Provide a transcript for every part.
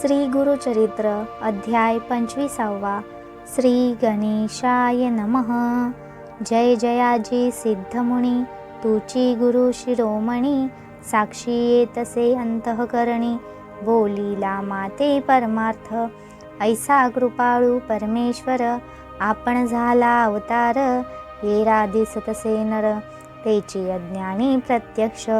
श्री गुरुचरित्र अध्याय पंचवीसावा. श्री गणेशाय नमः. जय जयाजी सिद्धमुनी तुची गुरु शिरोमणी साक्षी येतसे अंतःकरणी बोलीला माते परमार्थ. ऐसा कृपाळू परमेश्वर आपण झाला अवतार येरा दिसतसे नर तेची अज्ञानी प्रत्यक्ष.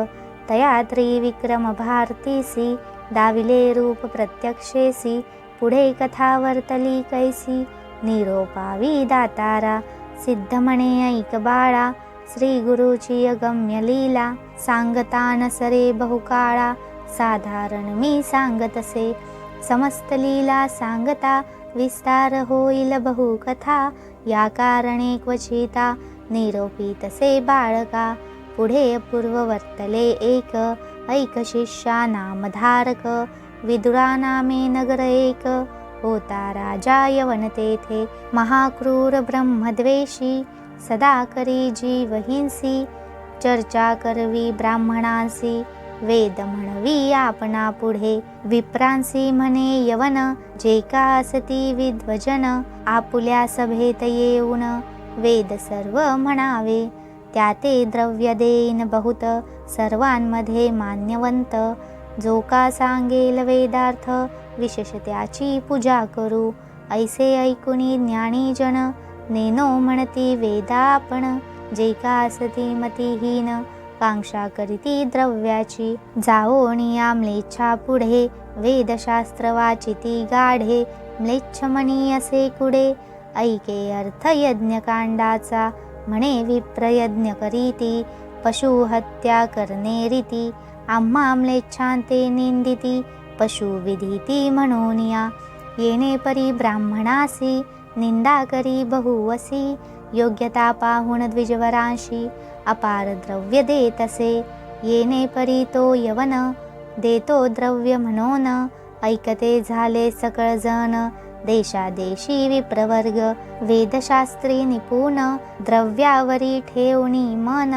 तया त्रिविक्रम भारतीसी दाविले रूप प्रत्यक्षेसी पुढे कथा वर्तली कैसी। निरोपावी दातारा सिद्धमणे ऐक बाळा श्री गुरुची अगम्य लीला सांगता नसरे बहुकाळा साधारण मी सांगतसे। समस्त लीला सांगता विस्तार होईल बहुकथा या कारणे क्वचिता निरोपी तसे बाळका। पुढे पूर्व वर्तले एक ऐक शिष्या नामधारक नगर एक होता राजा यवन तेथे महाक्रूर ब्रह्मद्वेषी सदा करी जीवहिंसी चर्चा करवी ब्राह्मणांसी वेद म्हणवी आपणा पुढे विप्रांसी म्हणे यवन जे का असती विद्वजन आपुल्या सभेत येऊन वेद सर्व म्हणावे त्या ते द्रव्य देईन बहुत सर्वांमध्ये मान्यवंत. जो का सांगेल वेदार्थ विशेष त्याची पूजा करू. ऐसे ऐकुनी ज्ञानीजन नेनो म्हणती वेदा आपण. जे का असती मतीहीन कांक्षा करीती द्रव्याची. जाओणी म्लेच्छा पुढे. वेदशास्त्र वाचिती गाढे. म्लेच्छ म्हणी असे कुडे. ऐके अर्थ यज्ञकांडाचा म्हणे विप्रयज्ञ करीती. पशुहत्या करणे रीती आम्हा म्लेच्छांते निंदिती पशुविधीती म्हणून या येणे परी ब्राह्मणासी निंदा करी बहुवसी योग्यता पाहून द्विजवरांशी अपार द्रव्य देतसे येणे परी तो यवन देतो द्रव्य म्हणून ऐकते झाले सकळ जण देशादेशी विप्रवर्ग वेदशास्त्री निपुण द्रव्यावरी ठेवणी मन।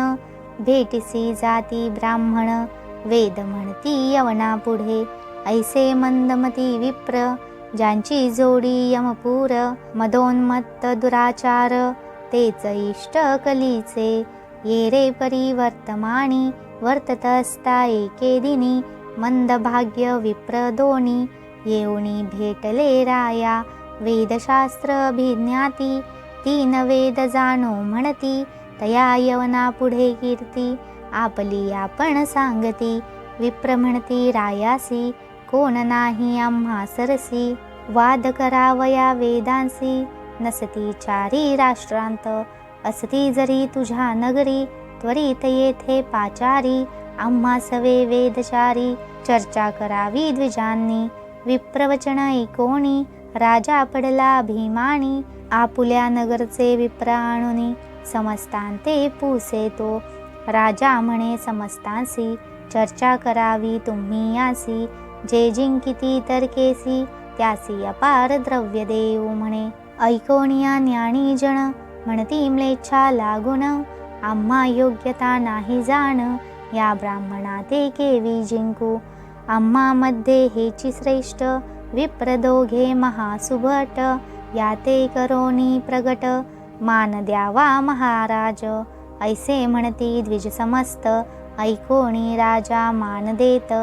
भेटिसी जाती ब्राह्मण वेद म्हणती यवना पुढे. ऐसे मंदमती विप्र ज्यांची जोडी यमपूर मदोन्मत्त दुराचार तेच इष्ट कलीचे. येरे परिवर्तमानी वर्तत असता एके दिनी मंद भाग्य विप्र दोनी. येऊनी भेटले राया वेदशास्त्र अभिज्ञाती तीन वेद जाणो म्हणती. तया यवना पुढे कीर्ती आपली आपण सांगती. विप्र म्हणती रायासी कोण नाही आम्हा सरसी. वाद करावया वेदांसी. नसती चारी राष्ट्रांत असती जरी तुझ्या नगरी. त्वरित येथे पाचारी आम्हा सवे वेदचारी. चर्चा करावी द्विजांनी. विप्रवचन ऐकोणी. राजा पडला अभिमानी. आपुल्या नगरचे विप्र आणुनी. समस्तांते पुसे तो. राजा म्हणे समस्तांसी चर्चा करावी तुम्ही यासी. जे जिंकिती तर्केसी त्यासी अपार द्रव्य देव म्हणे. ऐकोनिया ज्ञानी जण. म्हणती म्लेच्छा लागून. आम्हा योग्यता नाही जाण. या ब्राह्मणा ते केवी जिंकू. आम्हा मध्ये हेची श्रेष्ठ. विप्र दोघे महासुभट. या ते करोनी प्रगट. मान द्यावा महाराज. ऐसे म्हणती द्विज समस्त. ऐकोणी राजा मान देत.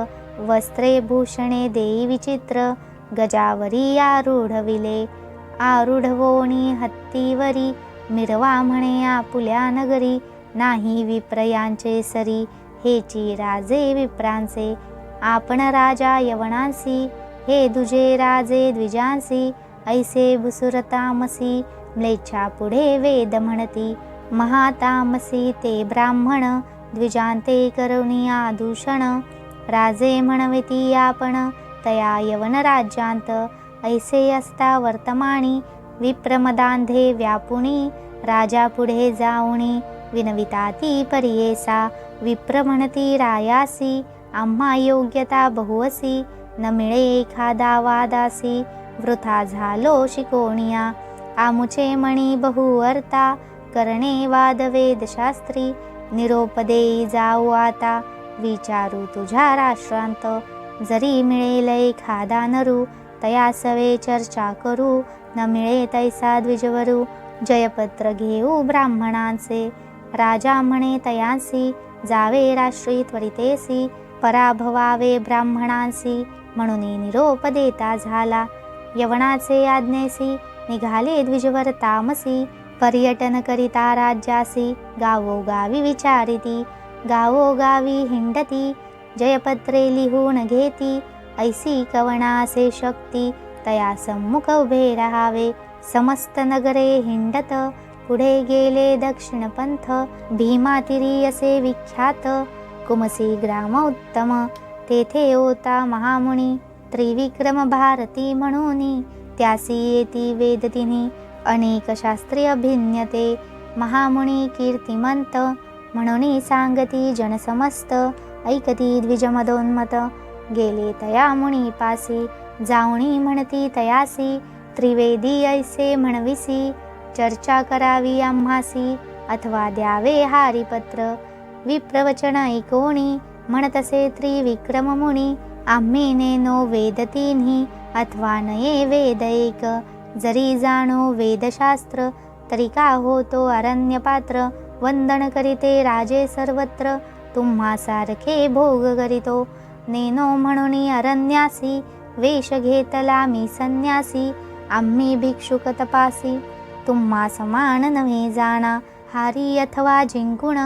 वस्त्रे भूषणे देई विचित्र. गजावरी आरूढविले. आरूढवोणी हत्तीवरी. मिरवा म्हणे आपुल्या नगरी. नाही विप्रयांचे सरी. हेची राजे विप्रांचे. आपण राजा यवनांसी. हे दुजे राजे द्विजांसी. ऐसे भुसुरतामसी. म्लेच्छा पुढे वेद म्हणती महातामसी ते ब्राह्मण द्विजांते करुणी आदूषण. राजे म्हणविती आपण तया यवन राज्यांत ऐसे असता वर्तमानी विप्रमदांधे व्यापुणी राजा पुढे जाऊणी विनविता ती परियेसा विप्र म्हणती रायासी आम्हा योग्यता बहुअसी न मिळे एखादा वादासी वृथा झालो शिकोणिया आमुचे मणी बहु अर्था करणे वाद वेदशास्त्री जाऊ आता विचारू तुझ्या राष्ट्रांत जरी मिळेल एखादा नरू तया सवे चर्चा करू न मिळे तैसा द्विजवरू जयपत्र घेऊ ब्राह्मणांचे राजा म्हणे तयांसी जावे राष्ट्री त्वरितेसी पराभवावे ब्राह्मणांसी म्हणून निरोप देता झाला यवनाचे आज्ञेसी निघाले द्विजवर तामसी. पर्यटन करिता राज्यासी गावोगावी विचारिती. गावोगावी हिंडती. जयपत्रे लिहून घेती. ऐसी कवनासे शक्ती. तया सम्मुख उभे राहावे. समस्त नगरे हिंडत. पुढे गेले दक्षिण पंथ. भीमातिरी असे विख्यात. कुमसी ग्राम उत्तम. तेथे होता महामुनी. त्रिविक्रम भारती म्हणून. त्यासी येती वेदतिनी अनेक शास्त्रीय भिन्नते महामुनी कीर्तिमंत म्हणून सांगती जनसमस्त ऐकती द्विजमदोन्मत। गेले तया मुनी पासी जाऊणी म्हणती तयासी त्रिवेदी ऐसे म्हणविसी चर्चा करावी आम्हासी अथवा द्यावे हारिपत्र। विप्रवचन ऐकोणी म्हणतसे त्रिविक्रम मुनी आम्ही नेनो वेदतीन्ही। अथवा नये वेद एक? जरी जाणो वेदशास्त्र तरी का होतो अरण्यपात्र? वंदन करीते राजे सर्वत्र तुम्हा सारखे भोग करीतो. नेनो म्हणून अरण्यासी वेश घेतला मी संन्यासी आम्ही भिक्षुक तपासी. तुम्हा समान नव्हे जाणा हारी अथवा जिंकुण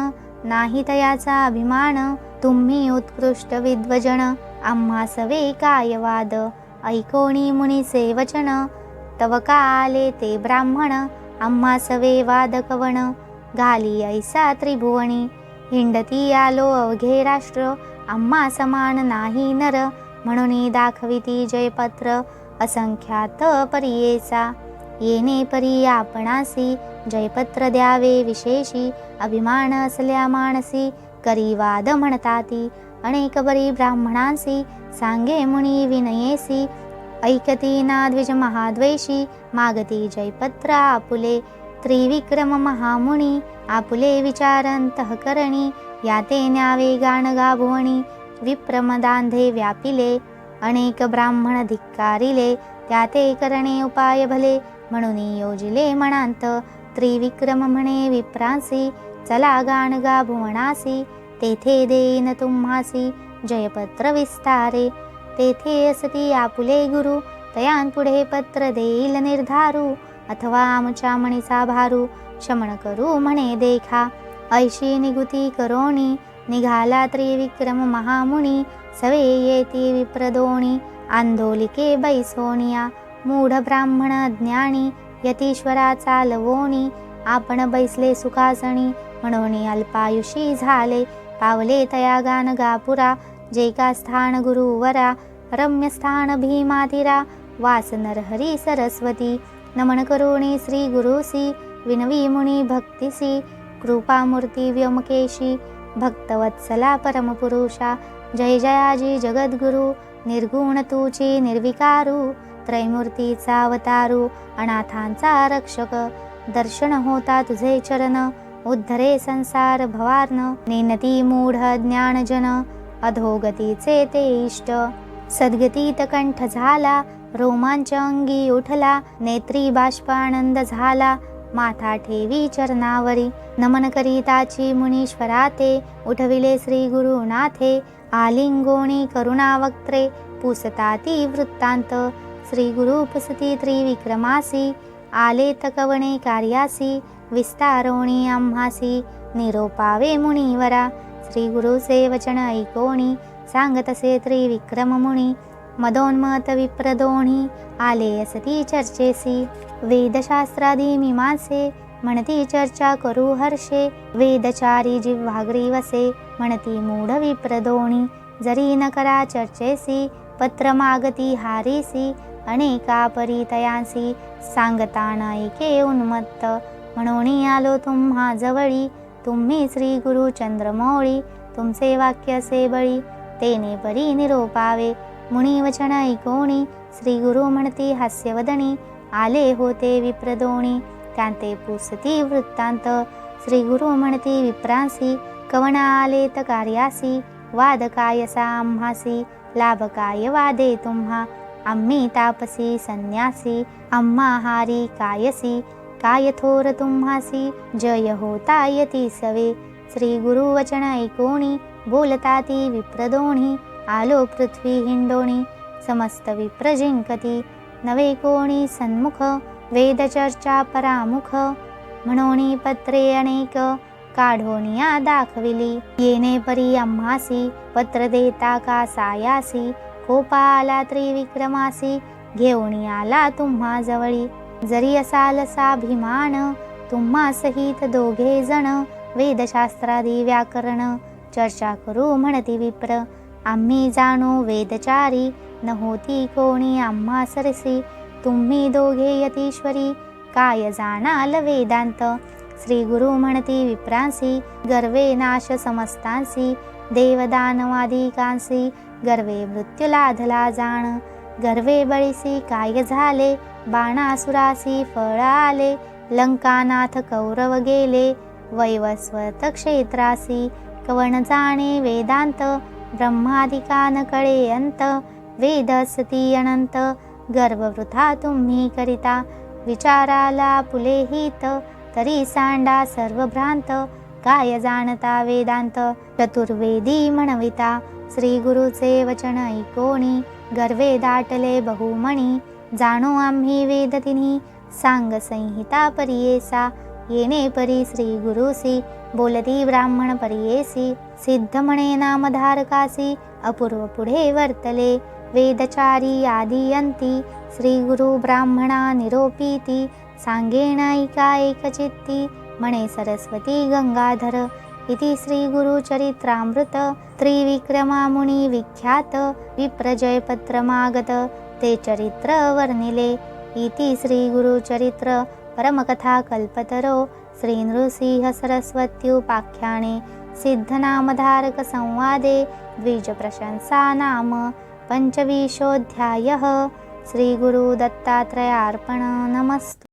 नाही तयाचा अभिमान तुम्ही उत्कृष्ट विद्वजन आम्हा सवे कायवाद ऐकोणी मुनीचे वचन तव का आले ते ब्राह्मण आम्हा सवे वादकवण घाली ऐसा त्रिभुवनी हिंडती आलो अवघे राष्ट्र आम्हा समान नाही नर म्हणून दाखविती जयपत्र असंख्यात परियेचा येणे परी आपणासी जयपत्र द्यावे विशेषी अभिमान असल्या माणसी करी वाद म्हणताती अनेकबरी ब्राह्मणांसी सांगे मुनी विनयेसी ऐकती ना द्विज मागती जयपत्र आपुले त्रिविक्रम महामुनी आपुले विचारंतः करणी याते न्यावे गाण गाभुवणी विप्रमदांधे व्यापिले अनेक ब्राह्मण धिक्कारिले त्याते करणे उपाय भले म्हणून योजिले म्हणांत त्रिविक्रम म्हणे विप्रांसी चला गाण गा भुवनासी तेथे देईन तुम्हासी जयपत्र विस्तारे. तेथे असती आपुले गुरु तयांपुढे पत्र देईल निर्धारू. अथवा आमच्या मणीचा भारू शमन करू म्हणे देखा. ऐशी निगुती करोणी निघाला त्रिविक्रम महामुनी. सवे येती विप्रदोणी आंदोलिके बैसोनिया. मूढ ब्राह्मण ज्ञानी यतीश्वराचा लवोणी आपण बैसले सुखासणी म्हणून अल्पायुषी झाले. पावले तया गान गापुरा जैका स्थान गुरुवरा रम्य स्थान भीमातिरा वास सरस्वती नमन करोणी श्री गुरुसी विनवी मुनी भक्तिसी कृपामूर्ती व्यमकेशी भक्तवत्सला परमपुरुषा जय जयाजी जगद्गुरु निर्गुण तुची निर्विकारू त्रैमूर्तीचा अवतारू अनाथांचा रक्षक दर्शन होता तुझे चरण उद्धरे संसार भवार्न नेनती मूढ ज्ञानजन अधोगतीचे ते इष्ट। सद्गतीत कंठ झाला रोमांच अंगी उठला नेत्री बाष्पानंद झाला माथा ठेवी चरणावरी। नमन करीताची मुनीश्वराते उठविले श्री गुरुनाथे आलिंगोणी करुणावक्त्रे पुसता पुसताती वृत्तांत। श्री गुरु उपसती त्रिविक्रमासी आले तकवणे कार्यासी विस्तारोणी आम्हासी निरोपावे मुनीवरा। श्री गुरुचे वचन ऐकोणी सांगतसे त्रिविक्रम मुनी। मदोन्मत विप्रदोणी आले असती चर्चेसी। वेदशास्त्रादी मीमांसे म्हणती चर्चा करू हर्षे। वेदचारी जिव्हाग्री वसे म्हणती मूढ विप्रदोणी। जरी न करा चर्चेसी पत्र मागती हारीसी। अनेका परितयांसी सांगताना एके उन्मत्त। म्हणून आलो तुम्हा जवळी. तुम्ही श्री गुरु चंद्रमौळी. तुमचे वाक्य से बळी. तेने परी निरोपावे. मुनी वचन ऐकोणी. श्री गुरु म्हणती हास्यवदनी आले होते विप्रदोणी. त्यांते पुसती वृत्तांत. श्री गुरु म्हणती विप्रांसी. कवना आले त कार्यासी. वाद कायसा आम्हासी. लाभकाय वादे तुम्हा. आम्ही तापसी संन्यासी. आम्हा हारी कायसी. काय थोर तुम्हासी जय होता यती सवे। श्री गुरुवचन ऐकोणी बोलता ती विप्रदोणी आलो पृथ्वी हिंडोणी समस्त विप्र जिंकती नवे कोणी सन्मुख वेदचर्चा परामुख म्हणोणी पत्रे अनेक काढोनिया दाखविली येणे परी अम्हासी पत्र देता का सायासी कोपा आला त्रिविक्रमासी घेऊन आला तुम्हा जवळी। जरी असाल साभिमान तुम्हा सहित दोघे जण वेदशास्त्रादी व्याकरण चर्चा करू म्हणती विप्र. आम्ही जाणो वेदचारी न होती कोणी आम्हा सरसी. तुम्ही दोघे यतीश्वरी काय जाणाल वेदांत? श्री गुरु म्हणती विप्रांसी गर्वे नाश समस्तांसी देवदानवादिकांसी गर्वे मृत्यू लाधला जाण. गर्वे बळीसी काय झाले? बाणासुरासी फळ आले लंकानाथ कौरव गेले वैवस्वत क्षेत्रासी कवण जाणे वेदांत ब्रह्मादिकान कळे अंत वेदसती अनंत गर्भवृथा तुम्ही करिता विचाराला पुले हित तरी सांडा सर्व भ्रांत काय जाणता वेदांत चतुर्वेदी म्हणविता श्री गुरुचे वचन ऐकोणी गर्वे दाटले बहुमणी जाणो आम्ही वेदतिनी सांग संहिता परियेसा येणे परी श्री गुरुसी बोलती ब्राह्मण परियेसी सिद्ध म्हणे नामधारकासी अपूर्व पुढे वर्तले वेदचारी आदियंती श्री गुरु ब्राह्मणा निरोपीती सांगेण ऐका एकचित्ती म्हणे सरस्वती गंगाधर इति श्री गुरुचरित्रामृत त्रिविक्रमा मुनी विख्यात विप्रजयपत्रमागत ते चरित्र वर्णिले. इति श्री परमकथाकल्पतरो. परमकथा कल्पतरो श्री नृसिंह सरस्वत्युपाख्याने सिद्धनामधारक संवादे द्विजप्रशंसा नाम पञ्चविंशोऽध्यायः. श्रीगुरुदत्तात्रयार्पण नमस्तु।